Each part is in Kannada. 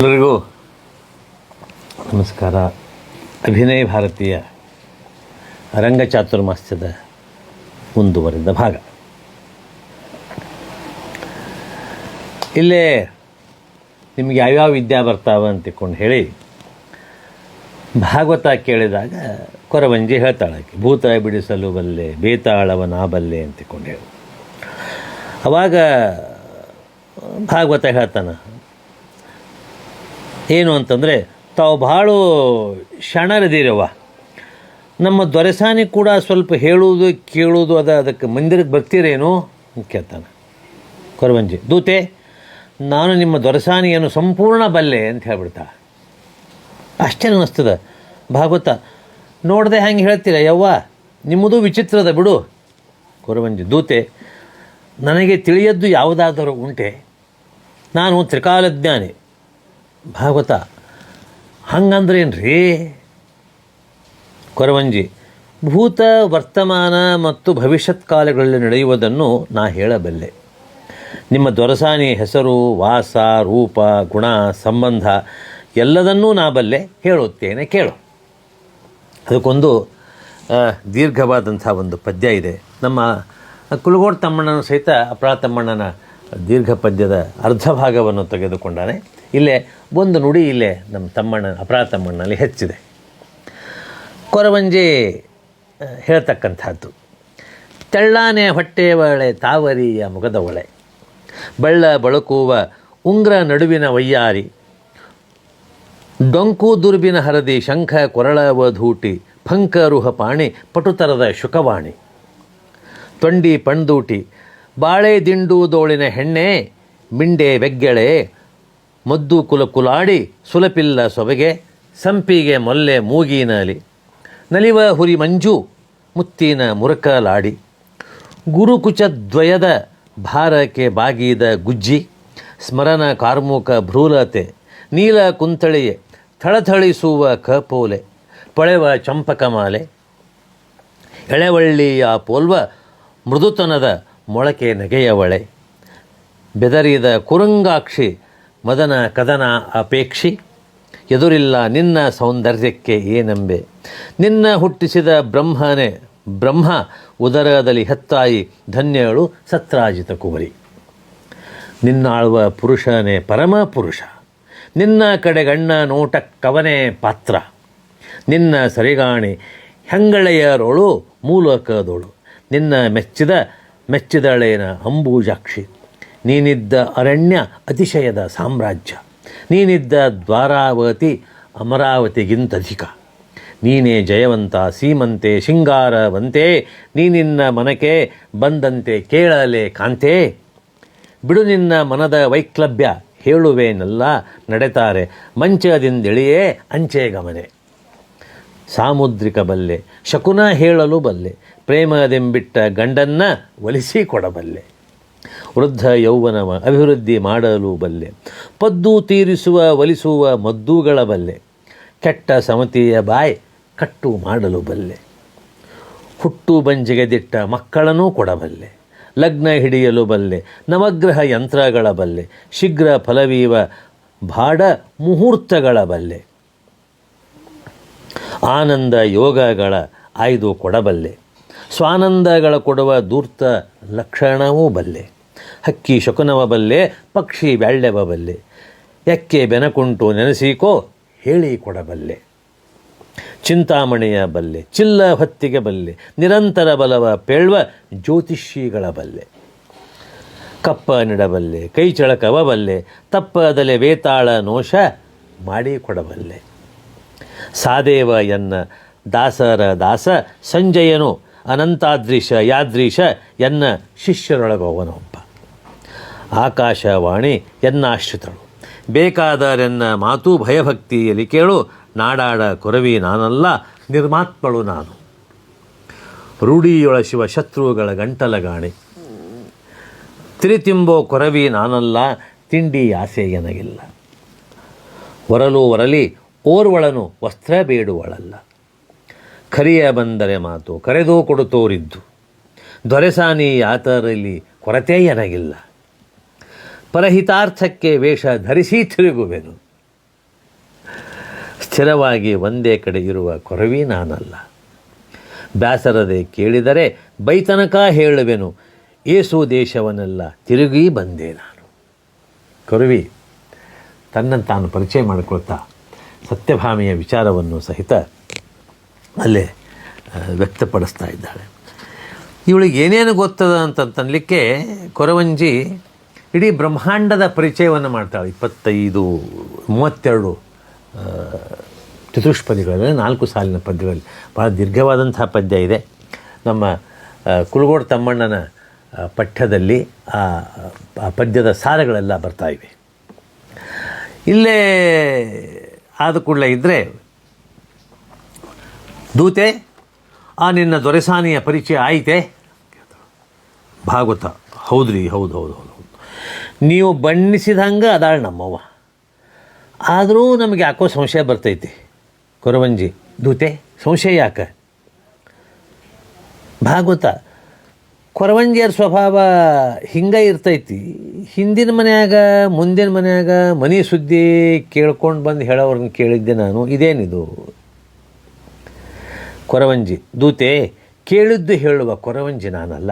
ಎಲ್ಲರಿಗೂ ನಮಸ್ಕಾರ. ಅಭಿನಯ ಭಾರತೀಯ ರಂಗ ಚಾತುರ್ಮಾಸ್ಯದ ಮುಂದುವರಿದ ಭಾಗ. ಇಲ್ಲೇ ನಿಮ್ಗೆ ಯಾವ್ಯಾವ ವಿದ್ಯಾ ಬರ್ತಾವ ಅಂತ ತಿಳ್ಕೊಂಡು ಹೇಳಿ ಭಾಗವತ ಕೇಳಿದಾಗ ಕೊರವಂಜಿ ಹೇಳ್ತಾಳೆ ಭೂತ ಬಿಡಿಸಲು ಬಲ್ಲೆ ಬೇತಾಳವನ ಬಲ್ಲೆ ಅಂತ ತಿಳ್ಕೊಂಡು ಹೇಳಿ. ಅವಾಗ ಭಾಗವತ ಹೇಳ್ತಾನೆ ಏನು ಅಂತಂದರೆ, ತಾವು ಭಾಳ ಶಣರದಿರವ ನಮ್ಮ ದೊರೆಸಾನಿ ಕೂಡ ಸ್ವಲ್ಪ ಹೇಳುವುದು, ಕೇಳುವುದು, ಅದು ಅದಕ್ಕೆ ಮಂದಿರಕ್ಕೆ ಬರ್ತೀರೇನು? ಕೇಳ್ತಾನೆ. ಕೊರವಂಜಿ, ದೂತೆ, ನಾನು ನಿಮ್ಮ ದೊರೆಸಾನಿಯನ್ನು ಸಂಪೂರ್ಣ ಬಲ್ಲೆ ಅಂತ ಹೇಳ್ಬಿಡ್ತಾಳೆ ಅಷ್ಟೇ ಅನ್ನಿಸ್ತದೆ. ಭಾಗವತ, ನೋಡದೆ ಹಂಗೆ ಹೇಳ್ತೀರ, ಯವ್ವ, ನಿಮ್ಮದು ವಿಚಿತ್ರದ ಬಿಡು. ಕೊರವಂಜಿ, ದೂತೆ, ನನಗೆ ತಿಳಿಯದ್ದು ಯಾವುದಾದರೂ ಉಂಟೆ. ನಾನು ತ್ರಿಕಾಲಜ್ಞಾನಿ. ಭಾಗವತ. ಹಂಗಂದ್ರೇನ್ರಿ? ಕೊರವಂಜಿ, ಭೂತ ವರ್ತಮಾನ ಮತ್ತು ಭವಿಷ್ಯತ್ ಕಾಲಗಳಲ್ಲಿ ನಡೆಯುವುದನ್ನು ನಾ ಹೇಳಬಲ್ಲೆ. ನಿಮ್ಮ ದೊರಸಾನಿ ಹೆಸರು, ವಾಸ, ರೂಪ, ಗುಣ, ಸಂಬಂಧ ಎಲ್ಲದನ್ನೂ ನಾ ಬಲ್ಲೆ ಹೇಳುತ್ತೇನೆ ಕೇಳು. ಅದಕ್ಕೊಂದು ದೀರ್ಘವಾದಂಥ ಒಂದು ಪದ್ಯ ಇದೆ. ನಮ್ಮ ಕುಲಗೋಡ್ ತಮ್ಮಣ್ಣನ ಸಹಿತ ಅಪರಾ ತಮ್ಮಣ್ಣನ ದೀರ್ಘ ಪದ್ಯದ ಅರ್ಧ ಭಾಗವನ್ನು ತೆಗೆದುಕೊಂಡಾನೆ. ಇಲ್ಲೇ ಒಂದು ನುಡಿ ಇಲ್ಲೇ ನಮ್ಮ ತಮ್ಮಣ್ಣ, ಅಪರಾಧ ತಮ್ಮಣ್ಣಲ್ಲಿ ಹೆಚ್ಚಿದೆ. ಕೊರವಂಜಿ ಹೇಳ್ತಕ್ಕಂಥದ್ದು. ತೆಳ್ಳಾನೆ ಹೊಟ್ಟೆವಳೆ, ತಾವರಿಯ ಮುಗದ ಒಳೆ. ಬಳ್ಳ ಬಳುಕುವ ಉಂಗ್ರ ನಡುವಿನ ವಯ್ಯಾರಿ. ಡೊಂಕು ದುರ್ಬಿನ ಹರದಿ, ಶಂಖ ಕೊರಳವ ಧೂಟಿ, ಫಂಕರುಹ ಪಾಣಿ, ಪಟುತರದ ಶುಕವಾಣಿ. ತೊಂಡಿ ಪಣ್ದೂಟಿ, ಬಾಳೆ ದಿಂಡು ದೋಳಿನ ಹೆಣ್ಣೆ, ಮಿಂಡೆ ಬೆಗ್ಗೆಳೆ ಮದ್ದು ಕುಲ ಕುಲಾಡಿ ಸುಲಪಿಲ್ಲ ಸೊಬಗೆ, ಸಂಪಿಗೆ ಮೊಲ್ಲೆ ಮೂಗಿನಲಿ. ನಲಿವ ಹುರಿ ಮಂಜು, ಮುತ್ತಿನ ಮುರಕಲಾಡಿ. ಗುರುಕುಚದ್ವಯದ ಭಾರಕ್ಕೆ ಬಾಗಿದ ಗುಜ್ಜಿ ಸ್ಮರಣ ಕಾರ್ಮುಕ ಭ್ರೂಲತೆ, ನೀಲ ಕುಂತಳಿಯೆ ಥಳಥಳಿಸುವ ಕಪೋಲೆ, ಪಳೆವ ಚಂಪಕಮಾಲೆ ಎಳೆವಳ್ಳಿಯ ಪೋಲ್ವ ಮೃದುತನದ ಮೊಳಕೆ ನಗೆಯವಳೆ. ಬೆದರಿದ ಕುರುಂಗಾಕ್ಷಿ ಮದನ ಕದನ ಅಪೇಕ್ಷಿ, ಎದುರಿಲ್ಲ ನಿನ್ನ ಸೌಂದರ್ಯಕ್ಕೆ ಏನಂಬೆ? ನಿನ್ನ ಹುಟ್ಟಿಸಿದ ಬ್ರಹ್ಮನೇ, ಬ್ರಹ್ಮ ಉದರದಲ್ಲಿ ಹೆತ್ತಾಯಿ, ಧನ್ಯಳು ಸತ್ರಾಜಿತ ಕುಮರಿ ನಿನ್ನ ಆಳುವ ಪುರುಷನೇ ಪರಮ ಪುರುಷ, ನಿನ್ನ ಕಡೆಗಣ್ಣ ಕವನೇ ಪಾತ್ರ. ನಿನ್ನ ಸರಿಗಾಣಿ ಹೆಂಗಳೆಯರೊಳು ಮೂಲಕದೊಳು, ನಿನ್ನ ಮೆಚ್ಚಿದ, ಮೆಚ್ಚಿದಳೇನ ಅಂಬೂಜಾಕ್ಷಿ. ನೀನಿದ್ದ ಅರಣ್ಯ ಅತಿಶಯದ ಸಾಮ್ರಾಜ್ಯ. ನೀನಿದ್ದ ದ್ವಾರಾವತಿ ಅಮರಾವತಿಗಿಂತಧಿಕ ನೀನೇ ಜಯವಂತ, ಸೀಮಂತೆ, ಶೃಂಗಾರವಂತೆ ನೀನಿನ್ನ ಮನಕ್ಕೆ ಬಂದಂತೆ ಕೇಳಲೆ ಕಾಂತೆ. ಬಿಡು ನಿನ್ನ ಮನದ ವೈಕ್ಲಭ್ಯ ಹೇಳುವೇನೆಲ್ಲ, ನಡೆತಾರೆ, ಮಂಚದಿಂದಿಳಿಯೇ ಅಂಚೆ ಗಮನೆ. ಸಾಮುದ್ರಿಕ ಬಲ್ಲೆ, ಶಕುನ ಹೇಳಲು ಬಲ್ಲೆ, ಪ್ರೇಮದೆಂಬಿಟ್ಟ ಗಂಡನ್ನ ಒಲಿಸಿ ಕೊಡಬಲ್ಲೆ. ವೃದ್ಧ ಯೌವನವ ಅಭಿವೃದ್ಧಿ ಮಾಡಲು ಬಲ್ಲೆ, ಪದ್ದು ತೀರಿಸುವ ಒಲಿಸುವ ಮದ್ದುಗಳ ಬಲ್ಲೆ, ಕೆಟ್ಟ ಸಮತಿಯ ಬಾಯ್ ಕಟ್ಟು ಮಾಡಲು ಬಲ್ಲೆ. ಹುಟ್ಟು ಬಂಜಿಗೆ ದಿಟ್ಟ ಮಕ್ಕಳನ್ನೂ ಕೊಡಬಲ್ಲೆ ಲಗ್ನ ಹಿಡಿಯಲು ಬಲ್ಲೆ, ನವಗ್ರಹ ಯಂತ್ರಗಳ ಬಲ್ಲೆ, ಶೀಘ್ರ ಫಲವೀವ ಬಾಡ ಮುಹೂರ್ತಗಳ ಬಲ್ಲೆ. ಆನಂದ ಯೋಗಗಳ ಆಯ್ದು ಕೊಡಬಲ್ಲೆ ಸ್ವಾನಂದಗಳ ಕೊಡುವ ದೂರ್ತ ಲಕ್ಷಣವೂ ಬಲ್ಲೆ. ಹಕ್ಕಿ ಶಕುನವ ಬಲ್ಲೆ, ಪಕ್ಷಿ ಬ್ಯಾಳ್ಯವ ಬಲ್ಲೆ. ಎಕ್ಕೆ ಬೆನಕುಂಟು ನೆನೆಸಿಕೋ, ಹೇಳಿ ಕೊಡಬಲ್ಲೆ ಚಿಂತಾಮಣಿಯ ಬಲ್ಲೆ, ಚಿಲ್ಲ ಹೊತ್ತಿಗೆ ಬಲ್ಲೆ. ನಿರಂತರ ಬಲವ ಪೇಳ್ವ ಜ್ಯೋತಿಷಿಗಳ ಬಲ್ಲೆ. ಕಪ್ಪ ನೆಡಬಲ್ಲೆ ಕೈ ಚಳಕವ ಬಲ್ಲೆ. ತಪ್ಪದಲೆ ವೇತಾಳ ನೋಶ ಮಾಡಿಕೊಡಬಲ್ಲೆ ಸಾದೇವ ಎನ್ನ ದಾಸರ ದಾಸ, ಸಂಜಯನು ಅನಂತಾದ್ರೀಶ ಯಾದ್ರೀಶ ಎನ್ನ ಶಿಷ್ಯರೊಳಗೊವನೊಬ್ಬ ಆಕಾಶವಾಣಿ ಎನ್ನ ಎನ್ನಾಶ್ರಿತಳು ಬೇಕಾದರೆನ್ನ ಮಾತು ಭಯಭಕ್ತಿಯಲ್ಲಿ ಕೇಳು, ನಾಡಾಡ ಕೊರವಿ ನಾನಲ್ಲ, ನಿರ್ಮಾತ್ಮಳು ನಾನು. ರೂಢಿಯೊಳ ಶಿವ ಶತ್ರುಗಳ ಗಂಟಲ ಗಂಟಲಗಾಣಿ. ತಿರಿತಿಂಬೋ ಕೊರವಿ ನಾನಲ್ಲ, ತಿಂಡಿ ಆಸೆ ಎನಗಿಲ್ಲ. ಹೊರಲು ಹೊರಲಿ ಓರ್ವಳನು ವಸ್ತ್ರ ಬೇಡುವಳಲ್ಲ. ಕರಿಯ ಬಂದರೆ ಮಾತು, ಕರೆದು ಕೊಡುತ್ತೋರಿದ್ದು. ದೊರೆಸಾನಿ ಆತರಲ್ಲಿ ಕೊರತೆ ಎನಗಿಲ್ಲ. ಪರಹಿತಾರ್ಥಕ್ಕೆ ವೇಷ ಧರಿಸಿ ತಿರುಗುವೆನು. ಸ್ಥಿರವಾಗಿ ಒಂದೇ ಕಡೆ ಇರುವ ಕೊರವಿ ನಾನಲ್ಲ. ಬ್ಯಾಸರದೆ ಕೇಳಿದರೆ ಬೈತನಕ ಹೇಳುವೆನು, ಏಸು ದೇಶವನ್ನೆಲ್ಲ ತಿರುಗಿ ಬಂದೆ ನಾನು. ಕೊರವಿ ತನ್ನನ್ನು ತಾನು ಪರಿಚಯ ಮಾಡಿಕೊಳ್ತಾ ಸತ್ಯಭಾಮಿಯ ವಿಚಾರವನ್ನು ಸಹಿತ ಅಲ್ಲೇ ವ್ಯಕ್ತಪಡಿಸ್ತಾ ಇದ್ದಾಳೆ. ಇವಳಿಗೆ ಏನೇನು ಗೊತ್ತದ ಅಂತಂತನ್ಲಿಕ್ಕೆ ಕೊರವಂಜಿ ಇಡೀ ಬ್ರಹ್ಮಾಂಡದ ಪರಿಚಯವನ್ನು ಮಾಡ್ತಾಳೆ. ಇಪ್ಪತ್ತೈದು, ಮೂವತ್ತೆರಡು ಚತುಷ್ಪದಿಗಳಲ್ಲಿ ನಾಲ್ಕು ಸಾಲಿನ ಪದ್ಯಗಳಲ್ಲಿ. ಭಾಳ ದೀರ್ಘವಾದಂತಹ ಪದ್ಯ ಇದೆ. ನಮ್ಮ ಕುಲಗೋಡು ತಮ್ಮಣ್ಣನ ಪಠ್ಯದಲ್ಲಿ ಆ ಆ ಪದ್ಯದ ಸಾರಗಳೆಲ್ಲ ಬರ್ತಾ ಇವೆ. ಇಲ್ಲೇ ಆದ ಕೂಡಲೇ ಇದ್ದರೆ ದೂತೆ, ಆ ನಿನ್ನ ದೊರೆಸಾನಿಯ ಪರಿಚಯ ಆಯಿತೆ? ಭಾಗವತ. ಹೌದ್ರಿ, ಹೌದು ಹೌದು ಹೌದು ಹೌದು. ನೀವು ಬಣ್ಣಿಸಿದಂಗೆ ಅದಾಳೆ ನಮ್ಮವ್ವ. ಆದರೂ ನಮಗೆ ಯಾಕೋ ಸಂಶಯ ಬರ್ತೈತಿ. ಕೊರವಂಜಿ, ದೂತೆ, ಸಂಶಯ ಯಾಕೆ? ಭಾಗವತ, ಕೊರವಂಜಿಯರ ಸ್ವಭಾವ ಹಿಂಗೆ ಇರ್ತೈತಿ. ಹಿಂದಿನ ಮನೆಯಾಗ, ಮುಂದಿನ ಮನೆಯಾಗ ಮನೆ ಸುದ್ದಿ ಕೇಳ್ಕೊಂಡು ಬಂದು ಹೇಳೋರನ್ನ ಕೇಳಿದ್ದೆ ನಾನು. ಇದೇನಿದು? ಕೊರವಂಜಿ. ದೂತೆ, ಕೇಳಿದ್ದು ಹೇಳುವ ಕೊರವಂಜಿ ನಾನಲ್ಲ.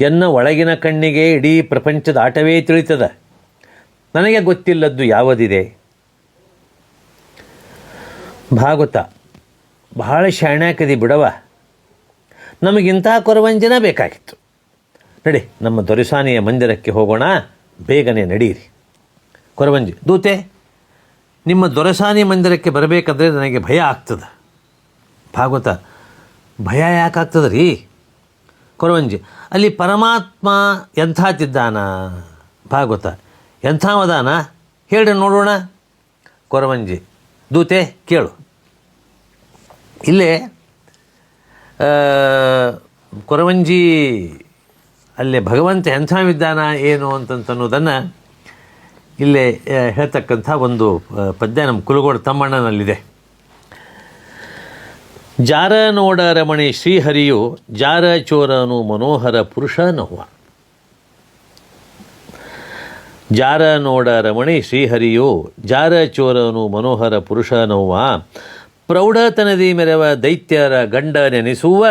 ಎನ್ನ ಒಳಗಿನ ಕಣ್ಣಿಗೆ ಇಡೀ ಪ್ರಪಂಚದ ಆಟವೇ ತಿಳಿತದ. ನನಗೆ ಗೊತ್ತಿಲ್ಲದ್ದು ಯಾವುದಿದೆ? ಭಾಗವತ. ಬಹಳ ಶಾಣ್ಯಾಕದಿ ಬಿಡವ ನಮಗಿಂತಹ ಕೊರವಂಜನ ಬೇಕಾಗಿತ್ತು. ನಡಿ, ನಮ್ಮ ದೊರೆಸಾನಿಯ ಮಂದಿರಕ್ಕೆ ಹೋಗೋಣ. ಬೇಗನೆ ನಡೀರಿ. ಕೊರವಂಜಿ. ದೂತೆ, ನಿಮ್ಮ ದೊರೆಸಾನಿ ಮಂದಿರಕ್ಕೆ ಬರಬೇಕಾದ್ರೆ ನನಗೆ ಭಯ ಆಗ್ತದೆ. ಭಾಗವತ ಭಯ ಯಾಕಾಗ್ತದೆ ರೀ ಕೊರವಂಜಿ, ಅಲ್ಲಿ ಪರಮಾತ್ಮ ಎಂಥಾತಿದ್ದಾನ? ಭಾಗವತ, ಎಂಥಾವದಾನ? ಹೇಳಿ ನೋಡೋಣ. ಕೊರವಂಜಿ, ದೂತೆ, ಕೇಳು. ಇಲ್ಲೇ ಕೊರವಂಜಿ, ಅಲ್ಲೇ ಭಗವಂತ ಎಂಥವಿದ್ದಾನ, ಏನು ಅಂತನ್ನೋದನ್ನು ಇಲ್ಲೇ ಹೇಳ್ತಕ್ಕಂಥ ಒಂದು ಪದ್ಯ ನಮ್ಮ ಕುಲಗೋಡು ತಮ್ಮಣ್ಣನಲ್ಲಿದೆ. ಜಾರ ನೋಡ ರಮಣಿ ಶ್ರೀಹರಿಯು ಜಾರ ಚೋರನು ಮನೋಹರ ಪುರುಷ ನೋವ ಜಾರ ನೋಡ ರಮಣಿ ಶ್ರೀಹರಿಯು ಜಾರ ಚೋರನು ಮನೋಹರ ಪುರುಷ ನೋವ ಪ್ರೌಢತನದಿ ಮೆರವ ದೈತ್ಯರ ಗಂಡ ನೆನೆಸುವ,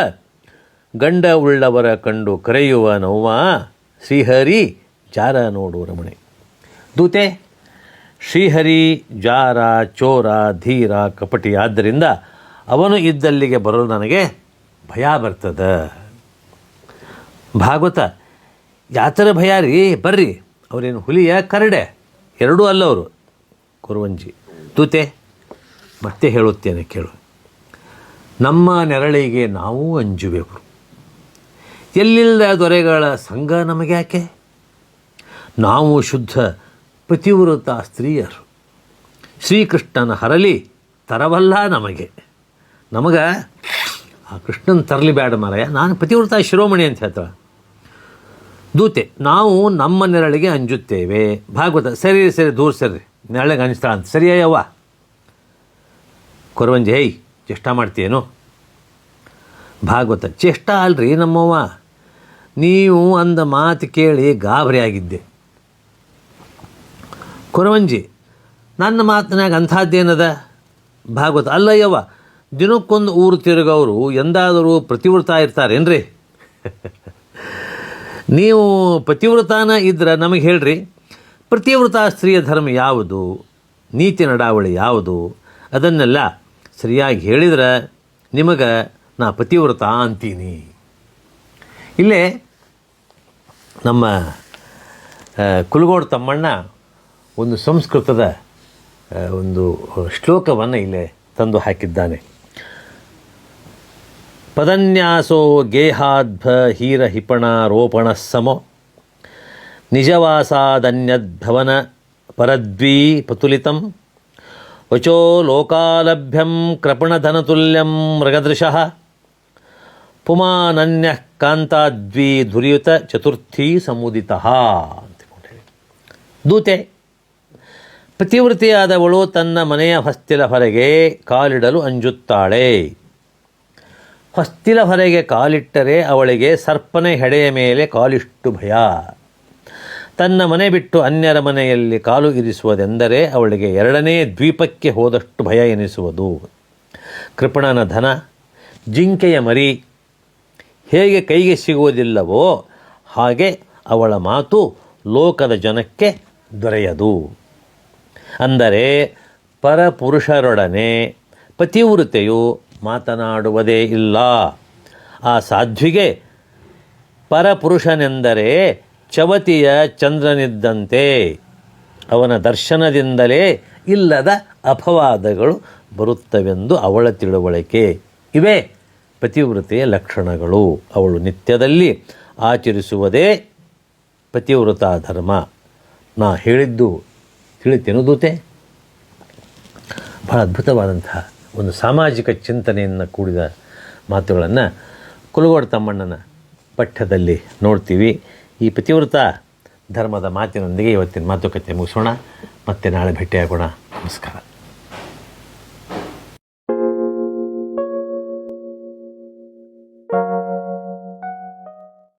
ಗಂಡ ಉಳ್ಳವರ ಕಂಡು ಕರೆಯುವ ನೋವ ಶ್ರೀಹರಿ, ಜಾರ ನೋಡು ರಮಣಿ. ದೂತೆ, ಶ್ರೀಹರಿ ಜಾರ ಚೋರ ಧೀರ ಕಪಟಿ ಆದ್ದರಿಂದ ಅವನು ಇದ್ದಲ್ಲಿಗೆ ಬರಲು ನನಗೆ ಭಯ ಬರ್ತದ. ಭಾಗವತ, ಯಾತರ ಭಯ ರೀ ಬರ್ರಿ, ಅವರೇನು ಹುಲಿಯ ಕರಡೆ, ಎರಡೂ ಅಲ್ಲವರು ಕುರುವಂಜಿ, ತೂತೆ, ಮತ್ತೆ ಹೇಳುತ್ತೇನೆ ಕೇಳು. ನಮ್ಮ ನೆರಳಿಗೆ ನಾವು ಅಂಜುವೆವು. ಎಲ್ಲಿಲ್ಲದ ದೊರೆಗಳ ಸಂಘ ನಮಗೆ ಯಾಕೆ ನಾವು ಶುದ್ಧ ಪತಿವ್ರತ ಸ್ತ್ರೀಯರು. ಶ್ರೀಕೃಷ್ಣನ ಹರಲಿ, ತರವಲ್ಲ ನಮಗೆ. ನಮಗೆ, ಆ ಕೃಷ್ಣನ ತರಲಿ ಬೇಡ ಮಾರಾಯ. ನಾನು ಪತಿವ್ರತ ಶಿರೋಮಣಿ ಅಂತ ಹೇಳ್ತಾಳೆ. ದೂತೆ, ನಾವು ನಮ್ಮ ನೆರಳಿಗೆ ಅಂಜುತ್ತೇವೆ. ಭಾಗವತ, ಸರಿ ಸರಿ, ದೂರ ಸರಿ ನೆರಳಿಗೆ ಅಂಜ್ತಾಳ ಅಂತ. ಸರಿಯವ್ವ ಕೊರವಂಜಿ ಹೇಯ್ ಚೇಷ್ಟ ಮಾಡ್ತೀಯೇನು? ಭಾಗವತ, ಚೇಷ್ಟ ಅಲ್ರಿ ನಮ್ಮವ್ವ. ನೀವು ಅಂದ ಮಾತು ಕೇಳಿ ಗಾಬರಿ ಆಗಿದ್ದೆ. ಕೊರವಂಜಿ, ನನ್ನ ಮಾತಿನಾಗ ಅಂಥದ್ದೇನದ? ಭಾಗವತ, ಅಲ್ಲಯ್ಯವ್ವ ದಿನಕ್ಕೊಂದು ಊರು ತಿರುಗವರು ಎಂದಾದರೂ ಪ್ರತಿವೃತ ಇರ್ತಾರೇನ್ರಿ? ನೀವು ಪತಿವ್ರತಾನ ಇದ್ರೆ ನಮಗೆ ಹೇಳ್ರಿ. ಪ್ರತಿವ್ರತ ಸ್ತ್ರೀಯ ಧರ್ಮ ಯಾವುದು? ನೀತಿ ನಡಾವಳಿ ಯಾವುದು? ಅದನ್ನೆಲ್ಲ ಸರಿಯಾಗಿ ಹೇಳಿದ್ರೆ ನಿಮಗೆ ನಾ ಪತಿವ್ರತ ಅಂತೀನಿ. ಇಲ್ಲೇ ನಮ್ಮ ಕುಲಗೋಡು ತಮ್ಮಣ್ಣ ಒಂದು ಸಂಸ್ಕೃತದ ಒಂದು ಶ್ಲೋಕವನ್ನು ಇಲ್ಲೇ ತಂದು ಹಾಕಿದ್ದಾನೆ. ಪದನ್ಯಾಸೋ ಗೇಹಾದ್ಭ ಹೀರ ಹಿಪಣ ರೋಪಣ ಸಮೋ ನಿಜವಾಸಾದನ್ಯದ್ಭವನ ಪರದ್ವೀ ಪತುಲಿತಂ ವಚೋ ಲೋಕಾಲಭ್ಯಂ ಕೃಪಣಧನತುಲ್ಯಂ ಮೃಗದೃಶಃ. ಪುಮಾನನ್ಯ ಕಾಂತಾದ್ವಿ ದುರ್ಯುತ ಚತುರ್ಥಿ ಸಮುದಿತ ದೂತೆ ಪತಿವೃತಿಯಾದವಳು ತನ್ನ ಮನೆಯ ಹಸ್ತಿಲ ಹೊರಗೆ ಕಾಲಿಡಲು ಅಂಜುತ್ತಾಳೆ. ಹೊಸ್ತಿಲ ಹೊರಗೆ ಕಾಲಿಟ್ಟರೆ ಅವಳಿಗೆ ಸರ್ಪನೆ ಹೆಡೆಯ ಮೇಲೆ ಕಾಲಿಷ್ಟು ಭಯ. ತನ್ನ ಮನೆ ಬಿಟ್ಟು ಅನ್ಯರ ಮನೆಯಲ್ಲಿ ಕಾಲು ಇರಿಸುವುದೆಂದರೆ ಅವಳಿಗೆ ಎರಡನೇ ದ್ವೀಪಕ್ಕೆ ಹೋದಷ್ಟು ಭಯ ಎನಿಸುವುದು. ಕೃಪಣನ ಧನ, ಜಿಂಕೆಯ ಮರಿ, ಹೇಗೆ ಕೈಗೆ ಸಿಗುವುದಿಲ್ಲವೋ ಹಾಗೆ ಅವಳ ಮಾತು ಲೋಕದ ಜನಕ್ಕೆ ದೊರೆಯದು. ಅಂದರೆ ಪರಪುರುಷರೊಡನೆ ಪತಿವ್ರತೆಯು ಮಾತನಾಡುವುದೇ ಇಲ್ಲ. ಆ ಸಾಧ್ವಿಗೆ ಪರಪುರುಷನೆಂದರೆ ಚವತಿಯ ಚಂದ್ರನಿದ್ದಂತೆ. ಅವನ ದರ್ಶನದಿಂದಲೇ ಇಲ್ಲದ ಅಪವಾದಗಳು ಬರುತ್ತವೆಂದು ಅವಳ ತಿಳುವಳಿಕೆ. ಇವೇ ಪತಿವ್ರತೆಯ ಲಕ್ಷಣಗಳು. ಅವಳು ನಿತ್ಯದಲ್ಲಿ ಆಚರಿಸುವುದೇ ಪತಿವ್ರತ ಧರ್ಮ. ನಾ ಹೇಳಿದ್ದು ತಿಳಿತೇನು ದೂತೆ ಬಹಳ ಅದ್ಭುತವಾದಂತಹ ಒಂದು ಸಾಮಾಜಿಕ ಚಿಂತನೆಯನ್ನು ಕೂಡಿದ ಮಾತುಗಳನ್ನು ಕುಲಗೋಡು ತಮ್ಮಣ್ಣನ ಪಠ್ಯದಲ್ಲಿ ನೋಡ್ತೀವಿ. ಈ ಪತಿವ್ರತ ಧರ್ಮದ ಮಾತಿನೊಂದಿಗೆ ಇವತ್ತಿನ ಮಾತುಕತೆ ಮುಗಿಸೋಣ. ಮತ್ತೆ ನಾಳೆ ಭೇಟಿಯಾಗೋಣ. ನಮಸ್ಕಾರ.